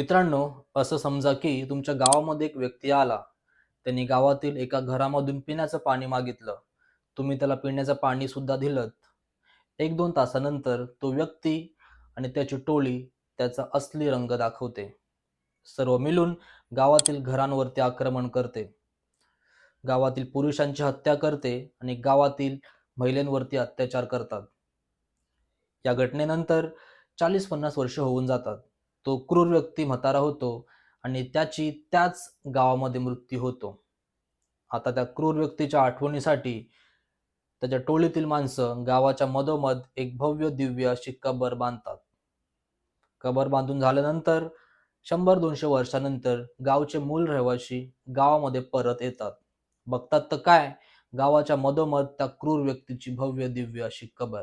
मित्रांनो असं समजा की तुमच्या गावामध्ये एक व्यक्ती आला त्यांनी गावातील एका घरामधून पिण्याचं पाणी मागितलं. तुम्ही त्याला पिण्याचं पाणी सुद्धा दिलं. एक दोन तासानंतर तो व्यक्ती आणि त्याची टोळी त्याचा असली रंग दाखवते. सर्व मिळून गावातील घरांवरती आक्रमण करते. गावातील पुरुषांची हत्या करते आणि गावातील महिलांवरती अत्याचार करतात. या घटनेनंतर चाळीस पन्नास वर्ष होऊन जातात. तो क्रूर व्यक्ती म्हातारा होतो आणि त्याची त्याच गावामध्ये मृत्यू होतो. आता त्या क्रूर व्यक्तीच्या आठवणीसाठी त्याच्या टोळीतील माणसं गावाच्या मधोमध एक भव्य दिव्य अशी कबर बांधतात. कबर बांधून झाल्यानंतर शंभर दोनशे वर्षानंतर गावचे मूल रहिवासी गावामध्ये परत येतात. बघतात तर काय गावाच्या मधोमध त्या क्रूर व्यक्तीची भव्य दिव्य अशी कबर.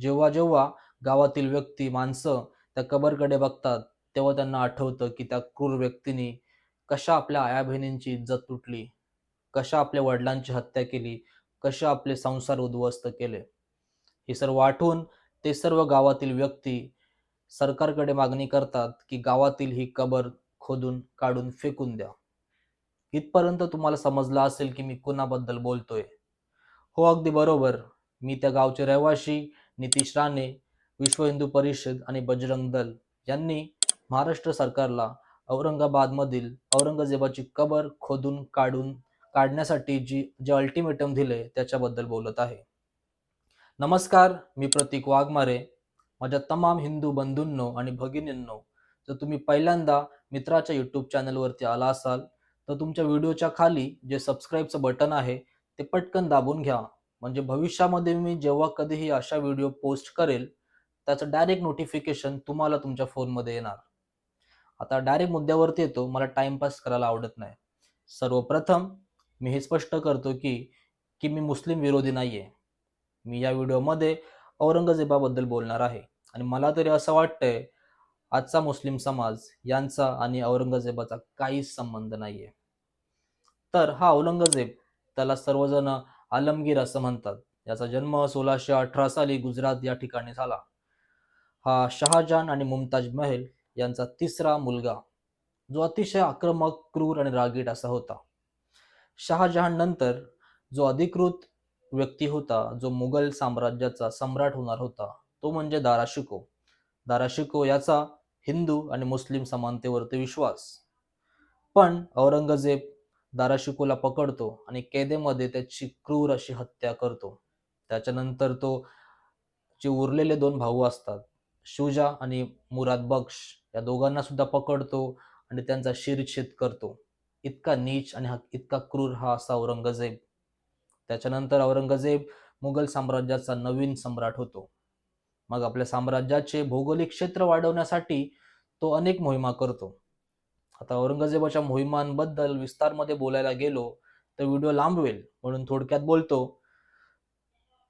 जेव्हा जेव्हा गावातील व्यक्ती माणसं त्या कबरकडे बघतात तेव्हा त्यांना आठवतं की त्या क्रूर व्यक्तीने कशा आपल्या आया बहिणींची इज्जत तुटली कशा आपल्या वडिलांची हत्या केली कशा आपले संसार उद्ध्वस्त केले. हे सर्व आठवून ते सर्व गावातील व्यक्ती सरकारकडे मागणी करतात की गावातील ही कबर खोदून काढून फेकून द्या. इथपर्यंत तुम्हाला समजलं असेल की मी कुणाबद्दल बोलतोय. हो अगदी बरोबर. मी त्या गावचे रहिवासी नितीश राणे विश्व हिंदू परिषद आणि बजरंग दल यांनी महाराष्ट्र सरकारला औरंगाबादमधील औरंगजेबाची कबर खोदून काढून काढण्यासाठी जी जे अल्टिमेटम दिले त्याच्याबद्दल बोलत आहे. नमस्कार मी प्रतीक वाघमारे. माझ्या तमाम हिंदू बंधूंनो आणि भगिनींनो जर तुम्ही पहिल्यांदा मित्राच्या यूट्यूब चॅनलवरती आला असाल तर तुमच्या व्हिडिओच्या खाली जे सबस्क्राईबचं बटन आहे ते पटकन दाबून घ्या. म्हणजे भविष्यामध्ये मी जेव्हा कधीही अशा व्हिडिओ पोस्ट करेल त्याचं डायरेक्ट नोटिफिकेशन तुम्हाला तुमच्या फोनमध्ये येणार. आता डायरेक्ट मुद्द्यावरती येतो मला टाइमपास करायला आवडत नाही. सर्वप्रथम मी हे स्पष्ट करतो की की मी मुस्लिम विरोधी नाहीये. मी या व्हिडिओमध्ये औरंगजेबाबद्दल बोलणार आहे. आणि मला तरी असं वाटतंय आजचा मुस्लिम समाज यांचा आणि औरंगजेबाचा काहीच संबंध नाहीये. तर हा औरंगजेब त्याला सर्वजण आलमगीर असं म्हणतात. याचा जन्म सोळाशे अठरा साली गुजरात या ठिकाणी झाला. हा शहाजहान आणि मुमताज महल यांचा तिसरा मुलगा जो अतिशय आक्रमक क्रूर आणि रागीट असा होता. शहाजहान नंतर जो अधिकृत व्यक्ती होता जो मुघल साम्राज्याचा सम्राट होणार होता तो म्हणजे दाराशिको दाराशिको याचा हिंदू आणि मुस्लिम समानतेवरती विश्वास. पण औरंगजेब दाराशिकोला पकडतो आणि कैदेमध्ये त्याची क्रूर अशी हत्या करतो. त्याच्यानंतर तो जे उरलेले दोन भाऊ असतात शुजा आणि मुराद बक्ष या दोघांना सुद्धा पकडतो आणि त्यांचा शिरछेद करतो. इतका नीच आणि हा इतका क्रूर हा असा औरंगजेब. त्याच्यानंतर औरंगजेब मुघल साम्राज्याचा नवीन सम्राट होतो. मग आपल्या साम्राज्याचे भौगोलिक क्षेत्र वाढवण्यासाठी तो अनेक मोहिमा करतो. आता औरंगजेबाच्या मोहिमांबद्दल विस्तारमध्ये बोलायला गेलो तर व्हिडिओ लांबवेल म्हणून थोडक्यात बोलतो.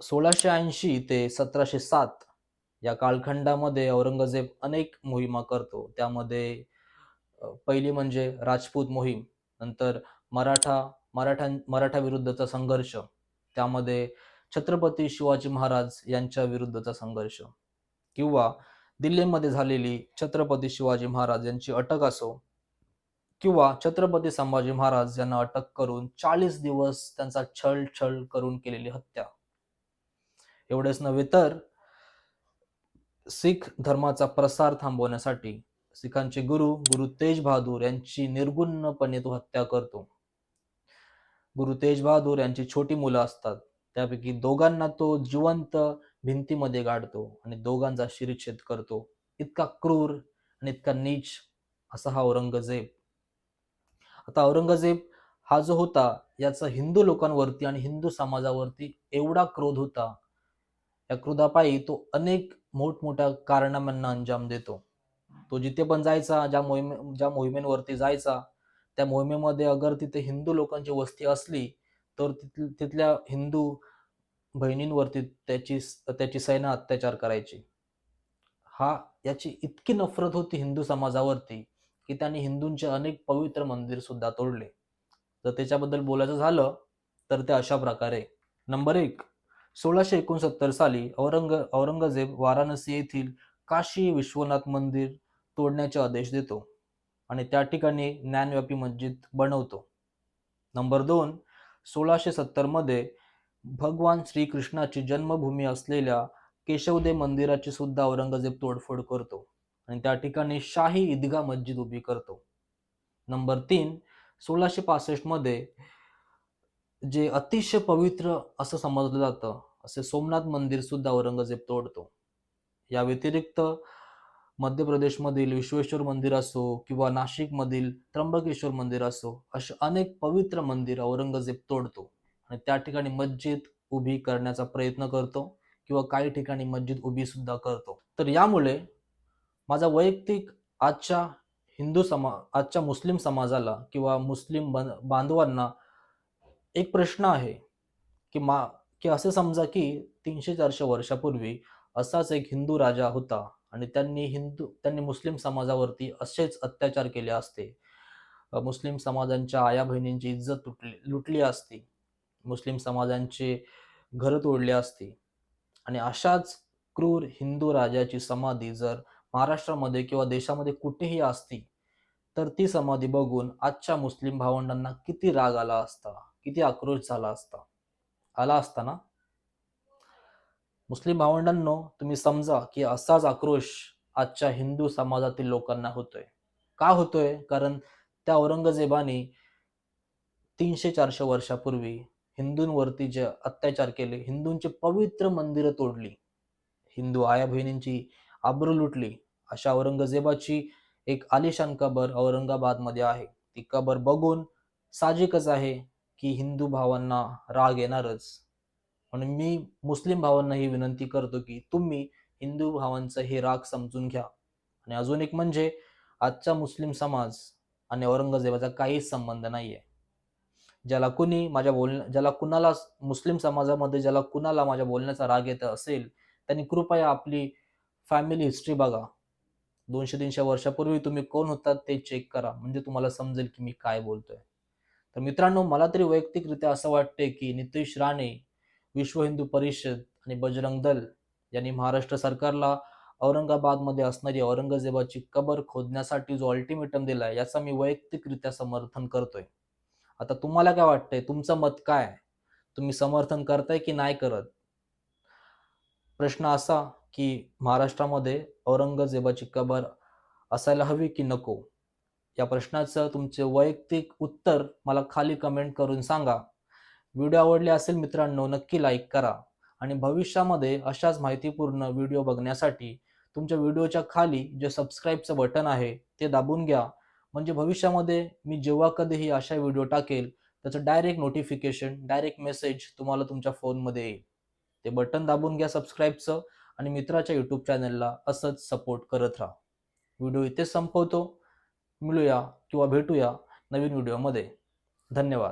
सोळाशे ऐंशी ते सतराशे सात या कालखंडामध्ये औरंगजेब अनेक मोहिमा करतो. त्यामध्ये पहिली म्हणजे राजपूत मोहीम नंतर मराठा मराठा मराठा विरुद्धचा संघर्ष त्यामध्ये छत्रपती शिवाजी महाराज यांच्या विरुद्धचा संघर्ष किंवा दिल्लीमध्ये झालेली छत्रपती शिवाजी महाराज यांची अटक असो किंवा छत्रपती संभाजी महाराज यांना अटक करून चाळीस दिवस त्यांचा छळ छळ करून केलेली हत्या. एवढेच नव्हे तर शीख धर्माचा प्रसार थांबवण्यासाठी सिखांचे गुरु गुरु तेज बहादूर यांची निर्गुणपणे तो हत्या करतो. गुरु तेज बहादूर यांची छोटी मुलं असतात. त्यापैकी दोघांना तो जिवंत भिंतीमध्ये गाडतो आणि दोघांचा शिरच्छेद करतो. इतका क्रूर आणि इतका नीच असा हा औरंगजेब. आता औरंगजेब हा जो होता याचा हिंदू लोकांवरती आणि हिंदू समाजावरती एवढा क्रोध होता. या क्रोधापायी तो अनेक मोठमोठ्या कारनाम्यांना अंजाम देतो. तो जिथे पण जायचा ज्या मोहिमे ज्या मोहिमेवरती जायचा त्या मोहिमेमध्ये अगर तिथे हिंदू लोकांची वस्ती असली तर तिथल्या हिंदू बहिणींवरती त्याची त्याची सैन्य अत्याचार करायची. हा याची इतकी नफरत होती हिंदू समाजावरती की त्यांनी हिंदूंचे अनेक पवित्र मंदिर सुद्धा तोडले. जर त्याच्याबद्दल बोलायचं झालं तर ते अशा प्रकारे. नंबर एक सोळाशे एकोणसत्तर साली औरंग औरंगजेब वाराणसी येथील काशी विश्वनाथ मंदिर तोडण्याचे आदेश देतो आणि त्या ठिकाणी ज्ञानव्यापी मस्जिद बनवतो. नंबर दोन सोळाशे सत्तरमध्ये भगवान श्रीकृष्णाची जन्मभूमी असलेल्या केशवदेव मंदिराची सुद्धा औरंगजेब तोडफोड करतो आणि त्या ठिकाणी शाही ईदगा मस्जिद उभी करतो. नंबर तीन सोळाशे पासष्टमध्ये जे अतिशय पवित्र असं समजलं जातं असे सोमनाथ मंदिर सुद्धा औरंगजेब तोडतो. या व्यतिरिक्त मध्य प्रदेशमधील विश्वेश्वर मंदिर असो किंवा नाशिकमधील त्र्यंबकेश्वर मंदिर असो असे अनेक पवित्र मंदिर औरंगजेब तोडतो. आणि त्या ठिकाणी मस्जिद उभी करण्याचा प्रयत्न करतो किंवा काही ठिकाणी मस्जिद उभी सुद्धा करतो. तर यामुळे माझा वैयक्तिक आजच्या हिंदू समा आजच्या मुस्लिम समाजाला किंवा मुस्लिम बांधवांना एक प्रश्न आहे की मा की असे समजा की तीनशे चारशे वर्षापूर्वी असाच एक हिंदू राजा होता आणि त्यांनी हिंदू त्यांनी मुस्लिम समाजावरती असेच अत्याचार केले असते. मुस्लिम समाजांच्या आया बहिणींची इज्जत तुटली लुटली असती. मुस्लिम समाजांचे घर तोडले असती. आणि अशाच क्रूर हिंदू राजाची समाधी जर महाराष्ट्रामध्ये किंवा देशामध्ये कुठेही असती तर ती समाधी बघून आजच्या मुस्लिम भावंडांना किती राग आला असता. किती आक्रोश झाला असता. आला असता ना मुस्लिम भावंडांनो तुम्ही समजा की असाच आक्रोश आजच्या हिंदू समाजातील लोकांना होतोय. का होतोय? कारण त्या औरंगजेबाने तीनशे चारशे वर्षापूर्वी हिंदूंवरती जे अत्याचार केले हिंदूंची पवित्र मंदिरं तोडली हिंदू आया बहिणींची आबरू लुटली अशा औरंगजेबाची एक आलिशान कबर औरंगाबादमध्ये आहे. ती कबर बघून साहजिकच आहे की हिंदू भावांना राग येणारच. म्हणून मी मुस्लिम भावांना ही विनंती करतो की तुम्ही हिंदू भावांचं हे राग समजून घ्या. आणि अजून एक म्हणजे आजचा मुस्लिम समाज आणि औरंगजेबाचा काहीच संबंध नाही आहे ज्याला कुणी माझ्या बोल ज्याला कुणाला मुस्लिम समाजामध्ये ज्याला कुणाला माझ्या बोलण्याचा राग येत असेल त्यांनी कृपया आपली फॅमिली हिस्ट्री बघा. दोनशे तीनशे वर्षापूर्वी तुम्ही कोण होतात ते चेक करा. म्हणजे तुम्हाला समजेल की मी काय बोलतोय. तर मित्रांनो मला तरी वैयक्तिकरित्या असं वाटते की नितीश राणे विश्व हिंदू परिषद आणि बजरंग दल यांनी महाराष्ट्र सरकारला औरंगाबादमध्ये असणारी औरंगजेबाची कबर खोदण्यासाठी जो अल्टिमेटम दिलाय याचा मी वैयक्तिकरित्या समर्थन करतोय. आता तुम्हाला काय वाटतंय? तुमचं मत काय तुम्ही समर्थन करताय की नाही करत? प्रश्न असा की महाराष्ट्रामध्ये औरंगजेबाची कबर असायला हवी की नको? या प्रश्नाचं तुमचे वैयक्तिक उत्तर मला खाली कमेंट करून सांगा. व्हिडिओ आवडले असेल मित्रांनो नक्की लाईक करा. आणि भविष्यामध्ये अशाच माहितीपूर्ण व्हिडिओ बघण्यासाठी तुमच्या व्हिडिओच्या खाली जे सबस्क्राईबचं बटन आहे ते दाबून घ्या. म्हणजे भविष्यामध्ये मी जेव्हा कधीही अशा व्हिडिओ टाकेल त्याचं डायरेक्ट नोटिफिकेशन डायरेक्ट मेसेज तुम्हाला तुमच्या फोनमध्ये येईल. ते बटन दाबून घ्या सबस्क्राईबचं आणि मित्राच्या यूट्यूब चॅनलला असंच सपोर्ट करत राहा. व्हिडिओ इथेच संपवतो. मिळूया किंवा भेटूया नवीन व्हिडिओमध्ये. धन्यवाद.